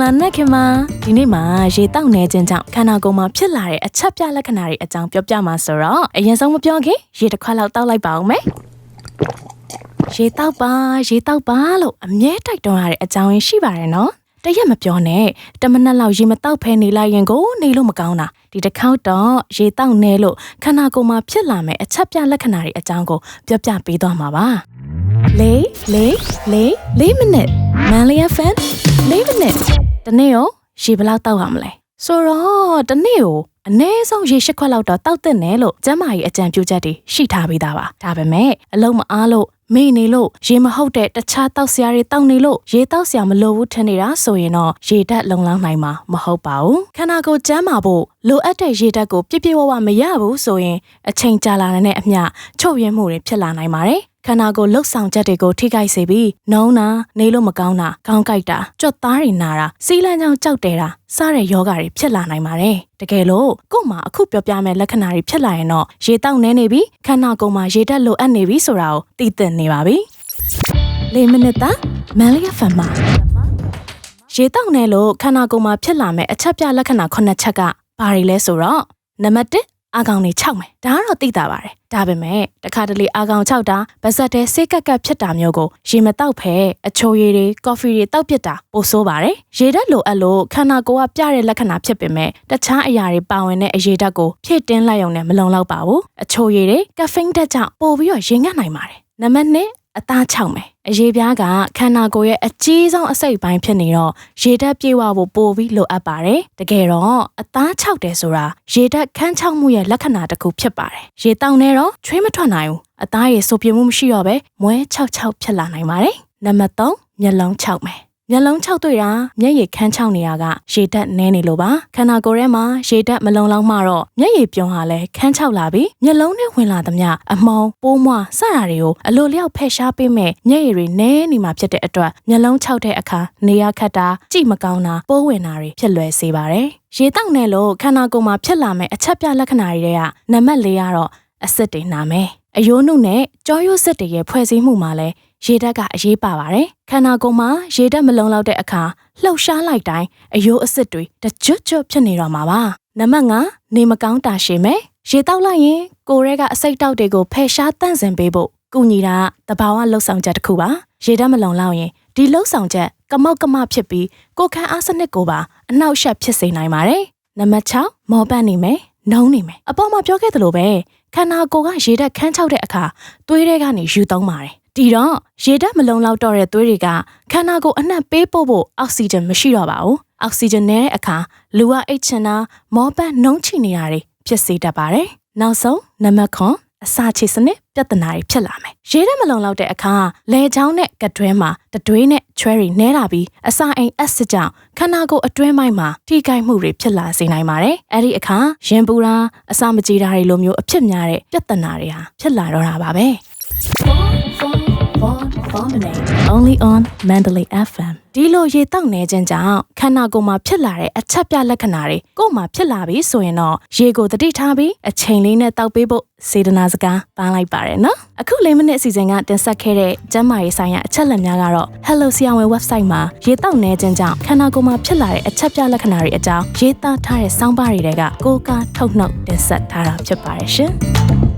္ဂလာနက်ခင်မဒီနေ့မှာရေတောက်နေခြင်းကြောင့်ခန္ဓာကိုယ်မှာဖြစ်လာတဲ့အချက်ပြလက္ခဏာတွေအကြောင်းပြောပြမှာဆိုတော့အရင်ဆုံးမပြောခင်ရေတစ်ခွက်လောက်တောက်လိုက်ပါအောင်မယ်ရေတောက်ပါရေတောက်ပါလို့အမြဲတိုက်တွန်းရတဲ့အကြောင်းရင်းရှိပါတယ်နော်တရက်မပြောနဲ့တမနက်လောက်ရေမတောက်ဖဲနေလိုက်ရင်ကိုနေလို့မကောင်းတာဒီတစ်ခေါက်တော့ရေတောက်နေလို့ခန္ဓာကိုယ်မှာဖြစ်လာမယ့်အချက်ပြလက္ခဏာတွေအကြောင်းကိုပြောပြပေးသွားမှာပါလေးလေးလေးလေးမိနစ်မန်လီယာဖန်လေးမိနစ် တနေ့ရောရေဘယ်လောက်တောက်ရမလဲဆိုတော့တနေ့ကိုအနည်းဆုံးရေရှစ်ခွက်လောက်တော့တောက်တဲ့နယ်လို့ကျမ်းမာရေးအကြံပြုချက်တွေရှိထားပြီးသားပါဒါပေမဲ့အလုံးမအားလို့မေ့နေလို့ရေမဟုတ်တဲ့တခြားတောက်စရာတွေတောက်နေလို့ရေတောက်စရာမလိုဘူးထင်နေတာဆိုရင်တော့ရေဓာတ်လုံလောက်နိုင်မှာမဟုတ်ပါဘူးခန္ဓာကိုယ်ကျန်းမာဖို့လိုအပ်တဲ့ရေဓာတ်ကိုပြည့်ပြည့်ဝဝမရဘူးဆိုရင်အချိန်ကြာလာတဲ့အမျှချုပ်ရင်းမှုတွေဖြစ်လာနိုင်ပါတယ် ခန္ဓာကိုယ်လှုပ်ဆောင်ချက်တွေကိုထိခိုက်စေပြီးနှုံးတာနေလို့မကောင်းတာခေါင်းကိုက်တာကြွက်သားတွေနာတာစီးလန်းချောင်းကြောက်တယ်တာစတဲ့ယောဂတွေဖြစ်လာနိုင်ပါတယ်တကယ်လို့ကို့မှာအခုပြောပြမယ့်လက္ခဏာတွေဖြစ်လာရင်တော့ရေတောက်နေနေပြီခန္ဓာကိုယ်မှာရေဓာတ်လိုအပ်နေပြီဆိုတာကိုသိသင့်နေပါပြီလေးမိနစ်သားမန်လီယာဖန်မှာရေတောက်နေလို့ခန္ဓာကိုယ်မှာဖြစ်လာမယ့်အချက်ပြလက္ခဏာ9ချက်ကဘာတွေလဲဆိုတော့နံပါတ်1 အာကောင်တွေ၆မယ်ဒါကတော့သိတာပါတယ်ဒါပေမဲ့တခါတလေအာကောင်၆တာဗဇက်တဲစိတ်ကက်ကက်ဖြစ်တာမျိုးကိုရေမတောက်ဖဲအချိုရည်တွေကော်ဖီတွေတောက်ပစ်တာပိုဆိုးပါတယ်ရေဓာတ်လိုအပ်လို့ခန္ဓာကိုယ်ကပြတဲ့လက္ခဏာဖြစ်ပေမဲ့တခြားအရာတွေပါဝင်တဲ့အရေဓာတ်ကိုဖြည့်တင်းလိုက်ရုံနဲ့မလုံလောက်ပါဘူးအချိုရည်တွေကဖိန်းဓာတ်ကြောင့်ပိုပြီးတော့ရင်ငတ်နိုင်ပါတယ်နံပါတ်2 အသားချောက်မယ်အရေးပြားကခန္ဓာကိုယ်ရဲ့အကြီးဆုံးအစိတ်ပိုင်းဖြစ်နေတော့ရေဓာတ်ပြေဝဖို့ပိုပြီးလိုအပ်ပါတယ်တကယ်တော့အသားချောက်တယ်ဆိုတာရေဓာတ်ခန်းချောက်မှုရဲ့လက္ခဏာတစ်ခုဖြစ်ပါတယ်ရေတောင်နေတော့ချွေးမထွက်နိုင်ဘူးအသားရည်ဆိုပြမှုမရှိတော့ပဲမွဲချောက်ချောက်ဖြစ်လာနိုင်ပါတယ်နံပါတ်3မျက်လုံးချောက်မယ် မျက်လုံးခြောက်တွေ့တာမျက်ရည်ခန်းချောက်နေတာကရေဓာတ်နည်းနေလို့ပါခန္ဓာကိုယ်ထဲမှာရေဓာတ်မလုံလောက်မှတော့မျက်ရည်ပြုံးဟာလည်းခန်းချောက်လာပြီးမျက်လုံးနဲ့ဝင်လာသမျှအမောင်ပိုးမွှားစတာတွေကိုအလိုလျောက်ဖယ်ရှားပေးမဲ့မျက်ရည်တွေနည်းနေမှာဖြစ်တဲ့အတွက်မျက်လုံးခြောက်တဲ့အခါနေရခတ်တာကြည့်မကောင်းတာပိုးဝင်တာတွေဖြစ်လွယ်စေပါတယ်ရေတောက်နေလို့ခန္ဓာကိုယ်မှာဖြစ်လာမဲ့အချက်ပြလက္ခဏာတွေကနံပါတ်၄ကတော့အစစ်တွေနာမယ်အယိုးနှုတ်နဲ့ကြောရိုးစစ်တွေရဲ့ဖွဲ့စည်းမှုမှာလည်း ရေဓာတ်ကအရေးပါပါတယ်ခန္ဓာကိုယ်မှာရေဓာတ်မလုံလောက်တဲ့အခါလှုပ်ရှားလိုက်တိုင်းအယိုးအစစ်တွေတကြွကြွဖြစ်နေတော့မှာပါနံပါတ်5နေမကောင်းတာရှည်မယ်ရေတောက်လိုက်ရင်ကိုယ်ရဲကအစိတ်တောက်တွေကိုဖယ်ရှားတန့်စင်ပေးဖို့ကုညီတာတဘာဝလှုပ်ဆောင်ချက်တစ်ခုပါရေဓာတ်မလုံလောက်ရင်ဒီလှုပ်ဆောင်ချက်ကမောက်ကမဖြစ်ပြီးကိုယ်ခံအားစနစ်ကိုပါအနှောက်အယှက်ဖြစ်စေနိုင်ပါတယ်နံပါတ်6မောပတ်နေမယ်နှုံးနေမယ်အပေါ်မှာပြောခဲ့သလိုပဲခန္ဓာကိုယ်ကရေဓာတ်ခန်းချောက်တဲ့အခါသွေးထဲကနေယူသုံးပါတယ် ဒီတော့ရေဓာတ်မလုံလောက်တော့တဲ့သွေးတွေကခန္ဓာကိုယ်အနှံ့ပေးပို့ဖို့အောက်ဆီဂျင်မရှိတော့ပါဘူးအောက်ဆီဂျင်နည်းတဲ့အခါလူကအိတ်ချင်တာမောပတ်နှုံးချနေတာတွေဖြစ်စေတတ်ပါတယ်နောက်ဆုံးနံပါတ်9အစာချေစနစ်ပြဿနာတွေဖြစ်လာမယ်။ရေထဲမလုံလောက်တဲ့အခါလဲချောင်းနဲ့ကတွဲမှာတတွေးနဲ့ချွဲတွေနဲလာပြီးအစာအိမ်အက်စစ်ကြောင့်ခန္ဓာကိုယ်အတွင်းပိုင်းမှာထိခိုက်မှုတွေဖြစ်လာစေနိုင်ပါတယ်။အဲ့ဒီအခါရင်ပူတာအစာမကြေတာတွေလိုမျိုးအဖြစ်များတဲ့ပြဿနာတွေဟာဖြစ်လာတော့တာပါပဲ။ Only on Mandalay FM ဒီလိုရေတောက်နေခြင်းကြောင့်ခန္ဓာကိုယ်မှာဖြစ်လာတဲ့အချက်ပြလက္ခဏာတွေကိုယ်မှာဖြစ်လာပြီဆိုရင်တော့ရေကိုတတိထားပြီးအချိန်လေးနဲ့တောက်ပေးဖို့စေတနာစကားပန်းလိုက်ပါတယ်နော်အခု၄မိနစ်အစီအစဉ်ကတင်ဆက်ခဲ့တဲ့ကျန်းမာရေးဆိုင်ရာအချက်လက်များကတော့ Hello ဆရာဝန် website မှာရေတောက်နေခြင်းကြောင့်ခန္ဓာကိုယ်မှာဖြစ်လာတဲ့အချက်ပြလက္ခဏာတွေအကြောင်းရေးသားထားတဲ့စောင်းပါးတွေကကိုးကားထုတ်နှုတ်တင်ဆက်ထားတာဖြစ်ပါတယ်ရှင်